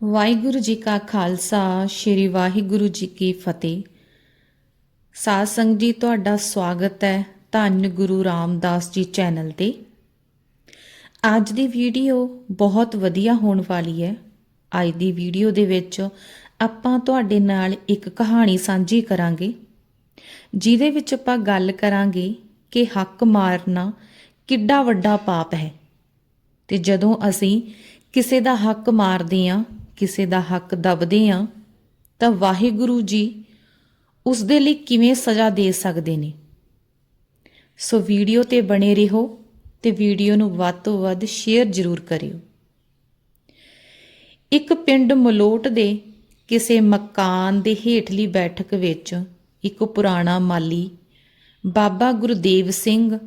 ਵਾਹਿਗੁਰੂ ਜੀ ਕਾ ਖਾਲਸਾ, ਸ੍ਰੀ ਵਾਹਿਗੁਰੂ ਜੀ ਕੀ ਫਤਿਹ। ਸਾਧ ਸੰਗਤ ਜੀ, ਤੁਹਾਡਾ ਸਵਾਗਤ ਹੈ ਧੰਨ ਗੁਰੂ ਰਾਮਦਾਸ ਜੀ ਚੈਨਲ ਤੇ। ਅੱਜ ਦੀ ਵੀਡੀਓ ਬਹੁਤ ਵਧੀਆ ਹੋਣ ਵਾਲੀ ਹੈ। ਅੱਜ ਦੀ ਵੀਡੀਓ ਦੇ ਵਿੱਚ ਆਪਾਂ ਤੁਹਾਡੇ ਨਾਲ ਇੱਕ ਕਹਾਣੀ ਸਾਂਝੀ ਕਰਾਂਗੇ, ਜਿਹਦੇ ਵਿੱਚ ਆਪਾਂ ਗੱਲ ਕਰਾਂਗੇ ਕਿ ਹੱਕ ਮਾਰਨਾ ਕਿੱਡਾ ਵੱਡਾ ਪਾਪ ਹੈ। ਤੇ ਜਦੋਂ ਅਸੀਂ ਕਿਸੇ ਦਾ ਹੱਕ ਮਾਰਦੇ ਹਾਂ ਕਿਸੇ ਦਾ ਹੱਕ ਦਬਦੇ ਹਾਂ ਤਾਂ ਵਾਹਿਗੁਰੂ ਜੀ ਉਸ ਦੇ ਲਈ ਕਿਵੇਂ ਸਜ਼ਾ ਦੇ ਸਕਦੇ ਨੇ? ਸੋ ਵੀਡੀਓ ਤੇ ਬਣੇ ਰਹੋ ਤੇ ਵੀਡੀਓ ਨੂੰ ਵੱਧ ਤੋਂ ਵੱਧ ਸ਼ੇਅਰ ਜ਼ਰੂਰ ਕਰਿਓ। ਇੱਕ ਪਿੰਡ ਮਲੋਟ ਦੇ ਕਿਸੇ ਮਕਾਨ ਦੇ ਹੇਠਲੀ ਬੈਠਕ ਵਿੱਚ ਇੱਕ ਪੁਰਾਣਾ ਮਾਲੀ ਬਾਬਾ ਗੁਰਦੇਵ ਸਿੰਘ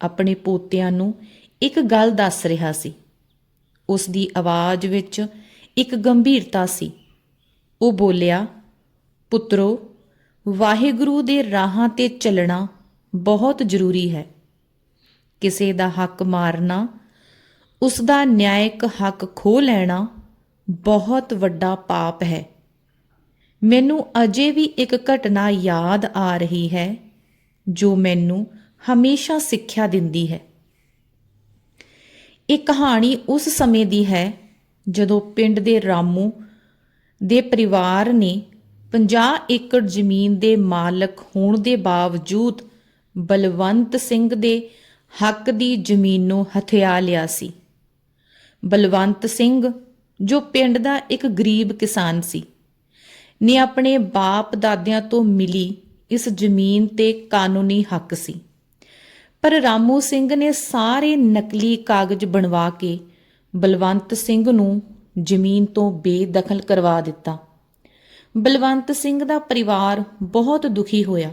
ਆਪਣੇ ਪੋਤਿਆਂ ਨੂੰ ਇੱਕ ਗੱਲ ਦੱਸ ਰਿਹਾ ਸੀ। ਉਸ ਦੀ ਆਵਾਜ਼ ਵਿੱਚ ਇੱਕ ਗੰਭੀਰਤਾ ਸੀ। ਉਹ ਬੋਲਿਆ, ਪੁੱਤਰੋ, ਵਾਹਿਗੁਰੂ ਦੇ ਰਾਹਾਂ ਤੇ ਚੱਲਣਾ ਬਹੁਤ ਜ਼ਰੂਰੀ ਹੈ। ਕਿਸੇ ਦਾ ਹੱਕ ਮਾਰਨਾ, ਉਸ ਦਾ ਨਿਆਇਕ ਹੱਕ ਖੋ ਲੈਣਾ ਬਹੁਤ ਵੱਡਾ ਪਾਪ ਹੈ। ਮੈਨੂੰ ਅਜੇ ਵੀ ਇੱਕ ਘਟਨਾ ਯਾਦ ਆ ਰਹੀ ਹੈ, ਜੋ ਮੈਨੂੰ ਹਮੇਸ਼ਾ ਸਿੱਖਿਆ ਦਿੰਦੀ ਹੈ। ਇਹ ਕਹਾਣੀ ਉਸ ਸਮੇਂ ਦੀ ਹੈ ਜਦੋਂ ਪਿੰਡ ਦੇ ਰਾਮੂ ਦੇ ਪਰਿਵਾਰ ਨੇ 50 ਏਕੜ ਜ਼ਮੀਨ ਦੇ ਮਾਲਕ ਹੋਣ ਦੇ ਬਾਵਜੂਦ ਬਲਵੰਤ ਸਿੰਘ ਦੇ ਹੱਕ ਦੀ ਜ਼ਮੀਨ ਨੂੰ ਹਥਿਆ ਲਿਆ ਸੀ। ਬਲਵੰਤ ਸਿੰਘ, ਜੋ ਪਿੰਡ ਦਾ ਇੱਕ ਗਰੀਬ ਕਿਸਾਨ ਸੀ, ਨੇ ਆਪਣੇ ਬਾਪ ਦਾਦਿਆਂ ਤੋਂ ਮਿਲੀ ਇਸ ਜ਼ਮੀਨ ਤੇ ਕਾਨੂੰਨੀ ਹੱਕ ਸੀ। ਪਰ ਰਾਮੂ ਸਿੰਘ ਨੇ ਸਾਰੇ ਨਕਲੀ ਕਾਗਜ਼ ਬਣਵਾ ਕੇ ਬਲਵੰਤ ਸਿੰਘ ਨੂੰ ਜ਼ਮੀਨ ਤੋਂ ਬੇਦਖਲ ਕਰਵਾ ਦਿੱਤਾ। ਬਲਵੰਤ ਸਿੰਘ ਦਾ ਪਰਿਵਾਰ ਬਹੁਤ ਦੁਖੀ ਹੋਇਆ।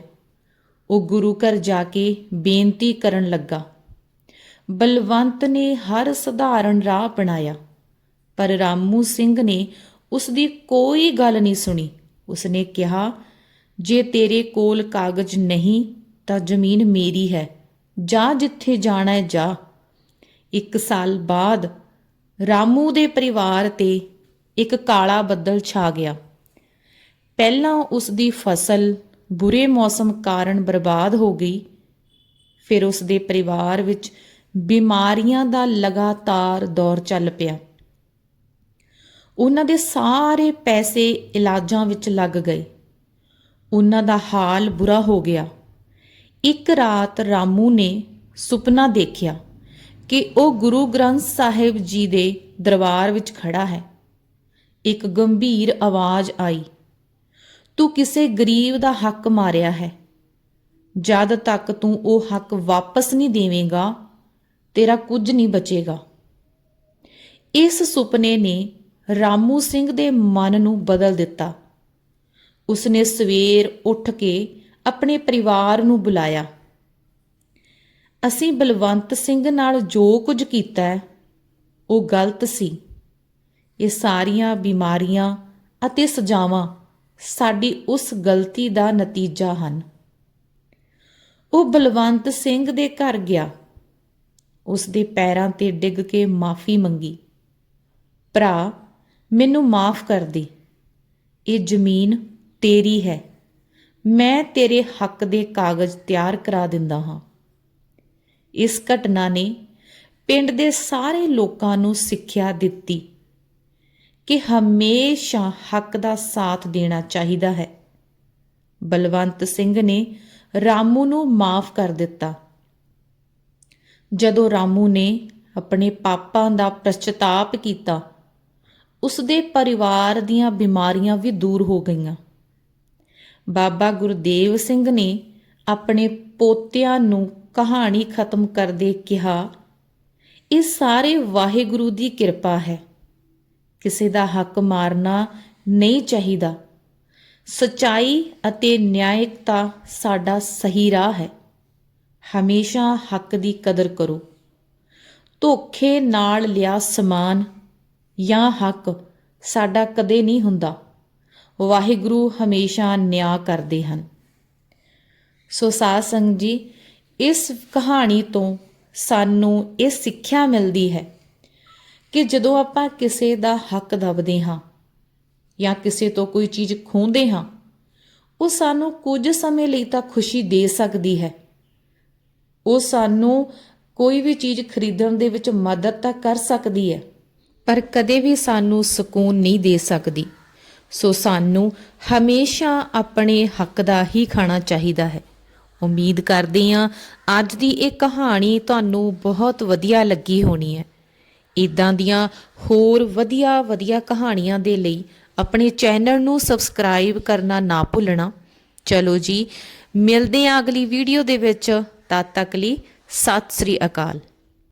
ਉਹ ਗੁਰੂ ਘਰ ਜਾ ਕੇ ਬੇਨਤੀ ਕਰਨ ਲੱਗਾ। ਬਲਵੰਤ ਨੇ ਹਰ ਸਧਾਰਨ ਰਾਹ ਅਪਣਾਇਆ, ਪਰ ਰਾਮੂ ਸਿੰਘ ਨੇ ਉਸ ਦੀ ਕੋਈ ਗੱਲ ਨਹੀਂ ਸੁਣੀ। ਉਸਨੇ ਕਿਹਾ, ਜੇ ਤੇਰੇ ਕੋਲ ਕਾਗਜ਼ ਨਹੀਂ, ਤਾਂ ਜ਼ਮੀਨ ਮੇਰੀ ਹੈ। ਜਾ ਜਿੱਥੇ ਜਾਣਾ ਹੈ, ਜਾ। ਇੱਕ ਸਾਲ ਬਾਅਦ ਰਾਮੂ ਦੇ ਪਰਿਵਾਰ ਤੇ ਇੱਕ ਕਾਲਾ ਬੱਦਲ ਛਾ ਗਿਆ। ਪਹਿਲਾਂ ਉਸ ਦੀ ਫਸਲ ਬੁਰੇ ਮੌਸਮ ਕਾਰਨ ਬਰਬਾਦ ਹੋ ਗਈ, ਫਿਰ ਉਸ ਦੇ ਪਰਿਵਾਰ ਵਿੱਚ ਬਿਮਾਰੀਆਂ ਦਾ ਲਗਾਤਾਰ ਦੌਰ ਚੱਲ ਪਿਆ। ਉਹਨਾਂ ਦੇ ਸਾਰੇ ਪੈਸੇ ਇਲਾਜਾਂ ਵਿੱਚ ਲੱਗ ਗਏ। ਉਹਨਾਂ ਦਾ ਹਾਲ ਬੁਰਾ ਹੋ ਗਿਆ। ਇੱਕ ਰਾਤ ਰਾਮੂ ਨੇ ਸੁਪਨਾ ਦੇਖਿਆ। ਕਿ ਉਹ ਗੁਰੂ ਗ੍ਰੰਥ ਸਾਹਿਬ ਜੀ ਦੇ ਦਰਬਾਰ ਵਿੱਚ ਖੜਾ ਹੈ। ਇੱਕ ਗੰਭੀਰ ਆਵਾਜ਼ ਆਈ, ਤੂੰ ਕਿਸੇ ਗਰੀਬ ਦਾ ਹੱਕ ਮਾਰਿਆ ਹੈ। ਜਦ ਤੱਕ ਤੂੰ ਉਹ ਹੱਕ ਵਾਪਸ ਨਹੀਂ ਦੇਵੇਂਗਾ, ਤੇਰਾ ਕੁਝ ਨਹੀਂ ਬਚੇਗਾ। ਇਸ ਸੁਪਨੇ ਨੇ ਰਾਮੂ ਸਿੰਘ ਦੇ ਮਨ ਨੂੰ ਬਦਲ ਦਿੱਤਾ। ਉਸਨੇ ਸਵੇਰ ਉੱਠ ਕੇ ਆਪਣੇ ਪਰਿਵਾਰ ਨੂੰ ਬੁਲਾਇਆ। ਅਸੀਂ ਬਲਵੰਤ ਸਿੰਘ ਨਾਲ ਜੋ ਕੁਝ ਕੀਤਾ ਉਹ ਗਲਤ ਸੀ। ਇਹ ਸਾਰੀਆਂ ਬਿਮਾਰੀਆਂ ਅਤੇ ਸਜ਼ਾਵਾਂ ਸਾਡੀ ਉਸ ਗਲਤੀ ਦਾ ਨਤੀਜਾ ਹਨ। ਉਹ ਬਲਵੰਤ ਸਿੰਘ ਦੇ ਘਰ ਗਿਆ। ਉਸ ਦੇ ਪੈਰਾਂ ਤੇ ਡਿੱਗ ਕੇ ਮਾਫੀ ਮੰਗੀ। ਭਰਾ, ਮੈਨੂੰ ਮਾਫ ਕਰ ਦੇ। ਇਹ ਜ਼ਮੀਨ ਤੇਰੀ ਹੈ। ਮੈਂ ਤੇਰੇ ਹੱਕ ਦੇ ਕਾਗਜ਼ ਤਿਆਰ ਕਰਾ ਦਿੰਦਾ ਹਾਂ। ਇਸ ਘਟਨਾ ਨੇ ਪਿੰਡ ਦੇ ਸਾਰੇ ਲੋਕਾਂ ਨੂੰ ਸਿੱਖਿਆ ਦਿੱਤੀ ਕਿ ਹਮੇਸ਼ਾ ਹੱਕ ਦਾ ਸਾਥ ਦੇਣਾ ਚਾਹੀਦਾ ਹੈ। ਬਲਵੰਤ ਸਿੰਘ ਨੇ ਰਾਮੂ ਨੂੰ ਮਾਫ ਕਰ ਦਿੱਤਾ। ਜਦੋਂ ਰਾਮੂ ਨੇ ਆਪਣੇ ਪਾਪਾਂ ਦਾ ਪਛਤਾਪ ਕੀਤਾ ਉਸ ਦੇ ਪਰਿਵਾਰ ਦੀਆਂ ਬਿਮਾਰੀਆਂ ਵੀ ਦੂਰ ਹੋ ਗਈਆਂ। ਬਾਬਾ ਗੁਰਦੇਵ ਸਿੰਘ ਨੇ ਆਪਣੇ ਪੋਤਿਆਂ ਨੂੰ ਕਹਾਣੀ ਖਤਮ ਕਰਦੇ ਕਿਹਾ, ਇਹ ਸਾਰੇ ਵਾਹਿਗੁਰੂ ਦੀ ਕਿਰਪਾ ਹੈ। ਕਿਸੇ ਦਾ ਹੱਕ ਮਾਰਨਾ ਨਹੀਂ ਚਾਹੀਦਾ। ਸਚਾਈ ਅਤੇ ਨਿਆਇਕਤਾ ਸਾਡਾ ਸਹੀ ਰਾਹ ਹੈ। ਹਮੇਸ਼ਾ ਹੱਕ ਦੀ ਕਦਰ ਕਰੋ। ਧੋਖੇ ਨਾਲ ਲਿਆ ਸਮਾਨ ਜਾਂ ਹੱਕ ਸਾਡਾ ਕਦੇ ਨਹੀਂ ਹੁੰਦਾ। ਵਾਹਿਗੁਰੂ ਹਮੇਸ਼ਾ ਨਿਆਂ ਕਰਦੇ ਹਨ। ਸੋ ਸਾਧ ਸੰਗਤ ਜੀ ਇਸ ਕਹਾਣੀ ਤੋਂ ਸਾਨੂੰ ਇਹ ਸਿੱਖਿਆ ਮਿਲਦੀ ਹੈ ਕਿ ਜਦੋਂ ਆਪਾਂ ਕਿਸੇ ਦਾ ਹੱਕ ਦਬਦੇ ਹਾਂ ਜਾਂ ਕਿਸੇ ਤੋਂ ਕੋਈ ਚੀਜ਼ ਖੋਹਦੇ ਹਾਂ, ਉਹ ਸਾਨੂੰ ਕੁਝ ਸਮੇਂ ਲਈ ਤਾਂ ਖੁਸ਼ੀ ਦੇ ਸਕਦੀ ਹੈ। ਉਹ ਸਾਨੂੰ ਕੋਈ ਵੀ ਚੀਜ਼ ਖਰੀਦਣ ਦੇ ਵਿੱਚ ਮਦਦ ਤਾਂ ਕਰ ਸਕਦੀ ਹੈ, ਪਰ ਕਦੇ ਵੀ ਸਾਨੂੰ ਸਕੂਨ ਨਹੀਂ ਦੇ ਸਕਦੀ। ਸੋ ਸਾਨੂੰ ਹਮੇਸ਼ਾ ਆਪਣੇ ਹੱਕ ਦਾ ਹੀ ਖਾਣਾ ਚਾਹੀਦਾ ਹੈ। ਉਮੀਦ ਕਰਦੇ ਹਾਂ ਅੱਜ ਦੀ ਇਹ ਕਹਾਣੀ ਤੁਹਾਨੂੰ ਬਹੁਤ ਵਧੀਆ ਲੱਗੀ ਹੋਣੀ ਹੈ। ਇਦਾਂ ਦੀਆਂ ਹੋਰ ਵਧੀਆ ਵਧੀਆ ਕਹਾਣੀਆਂ ਦੇ ਲਈ ਆਪਣੇ ਚੈਨਲ ਨੂੰ ਸਬਸਕ੍ਰਾਈਬ ਕਰਨਾ ਨਾ ਭੁੱਲਣਾ। ਚਲੋ ਜੀ, ਮਿਲਦੇ ਹਾਂ ਅਗਲੀ ਵੀਡੀਓ ਦੇ ਵਿੱਚ। ਤਦ ਤੱਕ ਲਈ ਸਤਿ ਸ੍ਰੀ ਅਕਾਲ।